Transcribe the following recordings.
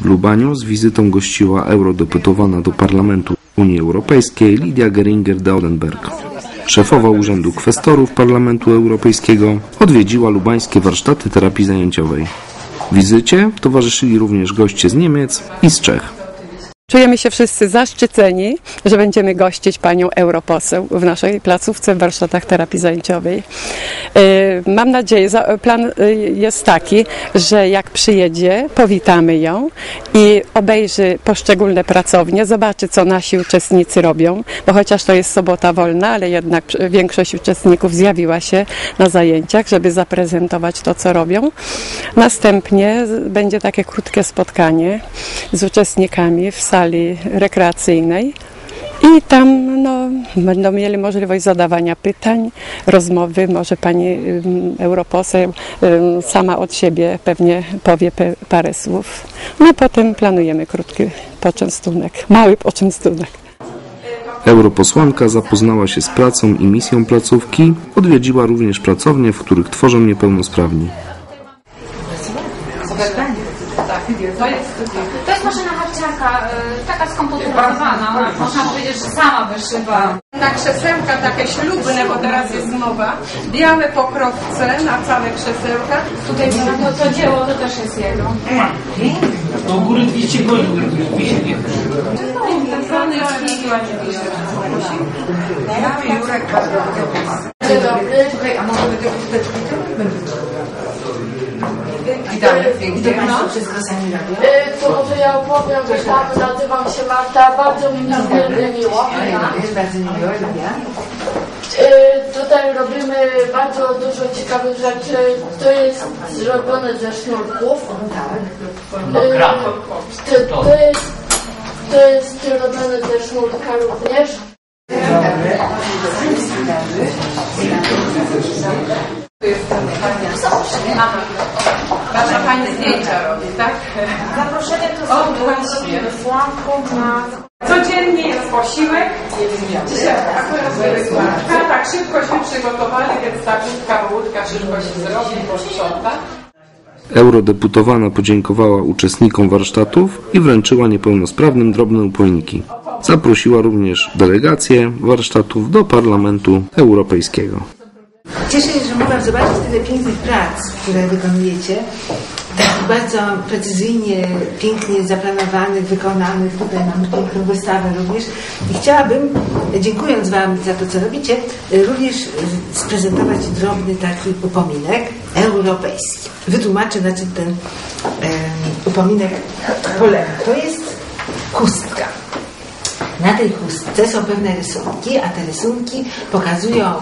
W Lubaniu z wizytą gościła eurodeputowana do Parlamentu Unii Europejskiej Lidia Geringer-de-Odenberg. Szefowa Urzędu Kwestorów Parlamentu Europejskiego odwiedziła lubańskie warsztaty terapii zajęciowej. Wizycie towarzyszyli również goście z Niemiec i z Czech. Czujemy się wszyscy zaszczyceni, że będziemy gościć panią europoseł w naszej placówce w warsztatach terapii zajęciowej. E, Mam nadzieję, plan e, jest taki, że jak przyjedzie, powitamy ją i obejrzy poszczególne pracownie, zobaczy, co nasi uczestnicy robią, bo chociaż to jest sobota wolna, ale jednak większość uczestników zjawiła się na zajęciach, żeby zaprezentować to, co robią. Następnie będzie takie krótkie spotkanie z uczestnikami w sali rekreacyjnej. I tam no, będą mieli możliwość zadawania pytań, rozmowy. Może pani europoseł sama od siebie pewnie powie parę słów. No potem planujemy krótki poczęstunek, mały poczęstunek. Europosłanka zapoznała się z pracą i misją placówki, odwiedziła również pracownie, w których tworzą niepełnosprawni. To jest maszyna harciarka, y, taka skomputeryzowana. Można powiedzieć, że sama wyszywa. Na krzesełka takie ślubne, bo teraz jest mowa. Białe pokrowce na całe krzesełka. Tutaj to, to dzieło to też jest jego. To u góry 200 godzin wisieli. Dzień dobry. Y, To może ja opowiem, że tam nazywam się Marta, bardzo mi niezmiernie miło. Y, Tutaj robimy bardzo dużo ciekawych rzeczy. To jest zrobione ze sznurków. Y, To, to, jest, to jest robione ze sznurka również. Wasza pani zdjęcia robi, tak? Zaproszenie to O, są właśnie. wysłanką na Codziennie jest posiłek. Dzisiaj akurat wysłanka. Tak szybkośmy przygotowali, więc ta krótka wódka szybko się zrobi, posprząta. Eurodeputowana podziękowała uczestnikom warsztatów i wręczyła niepełnosprawnym drobne upojniki. Zaprosiła również delegację warsztatów do Parlamentu Europejskiego. Cieszę się, że mogłam zobaczyć tyle pięknych prac, które wykonujecie. Bardzo precyzyjnie, pięknie zaplanowanych, wykonanych. Tutaj mamy piękną wystawę również. I chciałabym, dziękując Wam za to, co robicie, również sprezentować drobny taki upominek europejski. Wytłumaczę, na czym ten em, upominek polega. To jest chustka. Na tej chustce są pewne rysunki, a te rysunki pokazują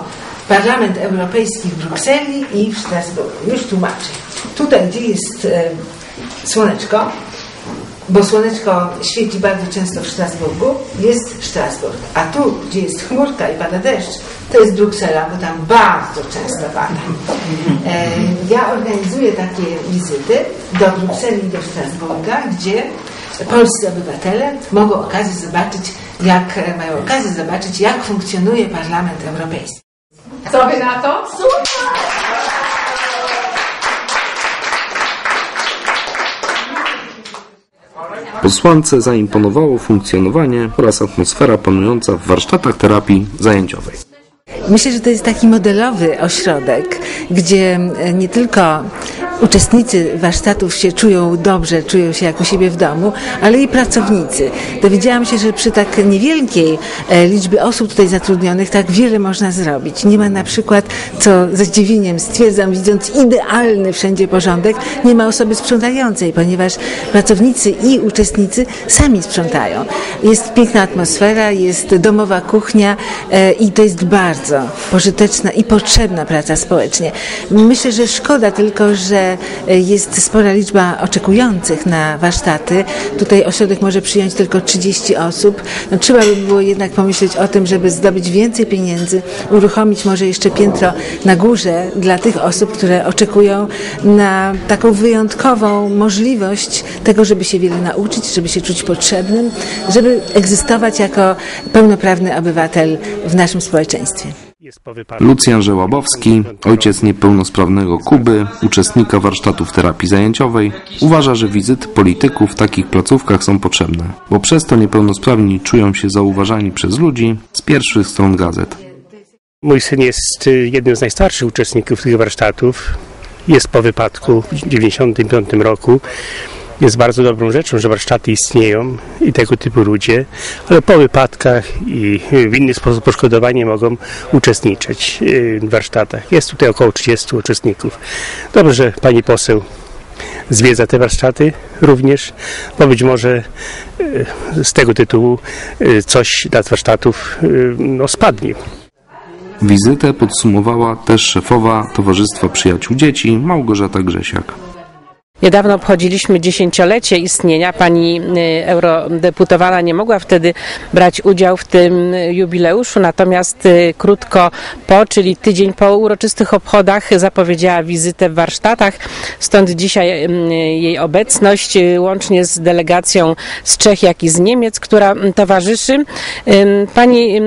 Parlament Europejski w Brukseli i w Strasburgu. Już tłumaczę. Tutaj, gdzie jest e, słoneczko, bo słoneczko świeci bardzo często w Strasburgu, jest Strasburg. A tu, gdzie jest chmurka i pada deszcz, to jest Bruksela, bo tam bardzo często pada. E, ja organizuję takie wizyty do Brukseli i do Strasburga, gdzie polscy obywatele mogą okazję zobaczyć, jak, e, mają okazję zobaczyć, jak funkcjonuje Parlament Europejski. Co wy na to? Posłance zaimponowało funkcjonowanie oraz atmosfera panująca w warsztatach terapii zajęciowej. Myślę, że to jest taki modelowy ośrodek, gdzie e, nie tylko uczestnicy warsztatów się czują dobrze, czują się jak u siebie w domu, ale i pracownicy. Dowiedziałam się, że przy tak niewielkiej e, liczbie osób tutaj zatrudnionych tak wiele można zrobić. Nie ma na przykład, co ze zdziwieniem stwierdzam, widząc idealny wszędzie porządek, nie ma osoby sprzątającej, ponieważ pracownicy i uczestnicy sami sprzątają. Jest piękna atmosfera, jest domowa kuchnia e, i to jest bardzo pożyteczna i potrzebna praca społecznie. Myślę, że szkoda tylko, że e, jest spora liczba oczekujących na warsztaty. Tutaj ośrodek może przyjąć tylko 30 osób. No, trzeba by było jednak pomyśleć o tym, żeby zdobyć więcej pieniędzy, uruchomić może jeszcze piętro na górze dla tych osób, które oczekują na taką wyjątkową możliwość tego, żeby się wiele nauczyć, żeby się czuć potrzebnym, żeby egzystować jako pełnoprawny obywatel w naszym społeczeństwie. Lucjan Żełabowski, ojciec niepełnosprawnego Kuby, uczestnika warsztatów terapii zajęciowej, uważa, że wizyty polityków w takich placówkach są potrzebne, bo przez to niepełnosprawni czują się zauważani przez ludzi z pierwszych stron gazet. Mój syn jest y, jednym z najstarszych uczestników tych warsztatów. Jest po wypadku w 1995 roku. Jest bardzo dobrą rzeczą, że warsztaty istnieją i tego typu ludzie, ale po wypadkach i w inny sposób poszkodowani mogą uczestniczyć y, w warsztatach. Jest tutaj około 30 uczestników. Dobrze, że pani poseł zwiedza te warsztaty również, bo być może y, z tego tytułu y, coś dla warsztatów no, spadnie. Wizytę podsumowała też szefowa Towarzystwa Przyjaciół Dzieci Małgorzata Grzesiak. Niedawno obchodziliśmy dziesięciolecie istnienia. Pani y, eurodeputowana nie mogła wtedy brać udziału w tym jubileuszu, natomiast y, krótko po, czyli tydzień po uroczystych obchodach, zapowiedziała wizytę w warsztatach. Stąd dzisiaj y, jej obecność, łącznie z delegacją z Czech, jak i z Niemiec, która towarzyszy. Pani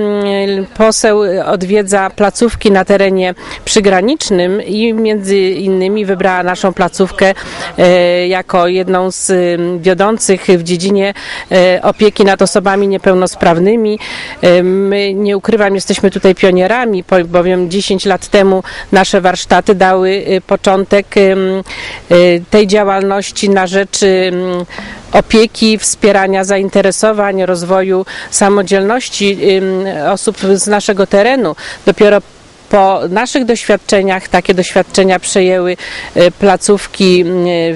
poseł odwiedza placówki na terenie przygranicznym i między innymi wybrała naszą placówkę jako jedną z ym, wiodących w dziedzinie e, opieki nad osobami niepełnosprawnymi. E, My, nie ukrywam, jesteśmy tutaj pionierami, bowiem 10 lat temu nasze warsztaty dały y, początek y, tej działalności na rzecz opieki, wspierania zainteresowań, rozwoju samodzielności osób z naszego terenu. Dopiero po naszych doświadczeniach takie doświadczenia przejęły e, placówki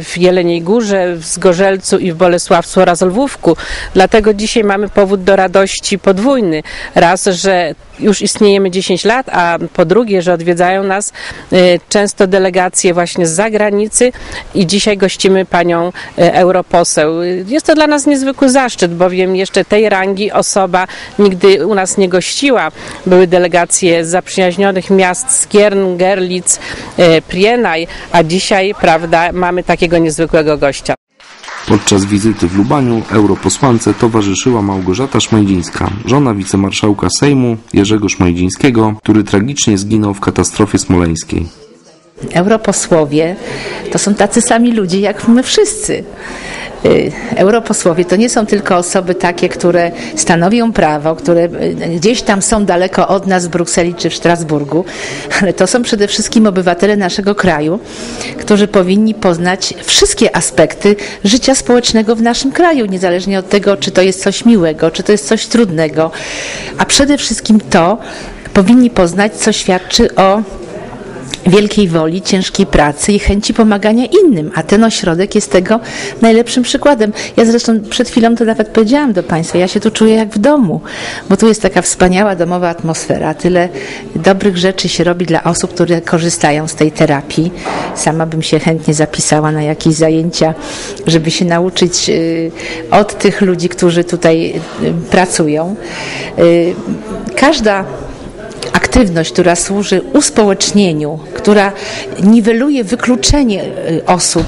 w Jeleniej Górze, w Zgorzelcu i w Bolesławcu oraz Lwówku. Dlatego dzisiaj mamy powód do radości podwójny. Raz, że już istniejemy 10 lat, a po drugie, że odwiedzają nas e, często delegacje właśnie z zagranicy i dzisiaj gościmy panią e, europoseł. Jest to dla nas niezwykły zaszczyt, bowiem jeszcze tej rangi osoba nigdy u nas nie gościła. Były delegacje z zaprzyjaźnionych miast Skiern, Gerlitz, e, Prienaj, a dzisiaj, prawda, mamy takiego niezwykłego gościa. Podczas wizyty w Lubaniu europosłance towarzyszyła Małgorzata Szmajdzińska, żona wicemarszałka Sejmu Jerzego Szmajdzińskiego, który tragicznie zginął w katastrofie smoleńskiej. Europosłowie to są tacy sami ludzie jak my wszyscy. Y, Europosłowie to nie są tylko osoby takie, które stanowią prawo, które y, gdzieś tam są daleko od nas w Brukseli czy w Strasburgu, ale to są przede wszystkim obywatele naszego kraju, którzy powinni poznać wszystkie aspekty życia społecznego w naszym kraju, niezależnie od tego, czy to jest coś miłego, czy to jest coś trudnego, a przede wszystkim to powinni poznać, co świadczy o wielkiej woli, ciężkiej pracy i chęci pomagania innym, a ten ośrodek jest tego najlepszym przykładem. Ja zresztą przed chwilą to nawet powiedziałam do Państwa, ja się tu czuję jak w domu, bo tu jest taka wspaniała domowa atmosfera, tyle dobrych rzeczy się robi dla osób, które korzystają z tej terapii. Sama bym się chętnie zapisała na jakieś zajęcia, żeby się nauczyć y, od tych ludzi, którzy tutaj y, pracują. Y, Każda aktywność, która służy uspołecznieniu, która niweluje wykluczenie y, osób,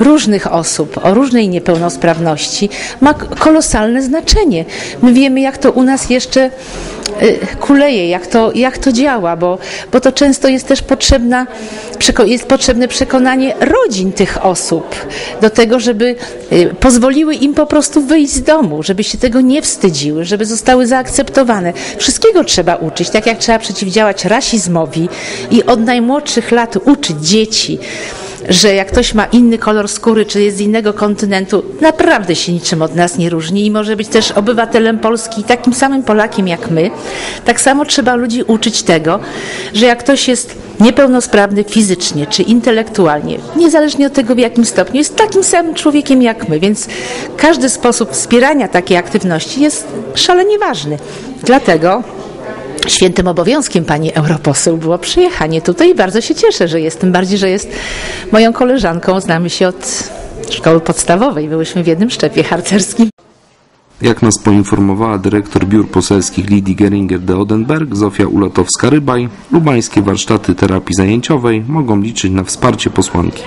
różnych osób o różnej niepełnosprawności, ma kolosalne znaczenie. My wiemy, jak to u nas jeszcze y, kuleje, jak to, jak to działa, bo, bo to często jest też potrzebna, jest potrzebne przekonanie rodzin tych osób do tego, żeby y, pozwoliły im po prostu wyjść z domu, żeby się tego nie wstydziły, żeby zostały zaakceptowane. Wszystkiego trzeba uczyć, tak jak trzeba przeciwdziałać rasizmowi i od najmłodszych lat uczyć dzieci że jak ktoś ma inny kolor skóry, czy jest z innego kontynentu, naprawdę się niczym od nas nie różni i może być też obywatelem Polski, takim samym Polakiem jak my. Tak samo trzeba ludzi uczyć tego, że jak ktoś jest niepełnosprawny fizycznie czy intelektualnie, niezależnie od tego w jakim stopniu, jest takim samym człowiekiem jak my, więc każdy sposób wspierania takiej aktywności jest szalenie ważny. Dlatego Świętym obowiązkiem pani europoseł było przyjechanie tutaj i bardzo się cieszę, że jest. Tym bardziej, że jest moją koleżanką. Znamy się od szkoły podstawowej. Byłyśmy w jednym szczepie harcerskim. Jak nas poinformowała dyrektor biur poselskich Lidii Geringer de Odenberg, Zofia Ulatowska-Rybaj, lubańskie warsztaty terapii zajęciowej mogą liczyć na wsparcie posłanki.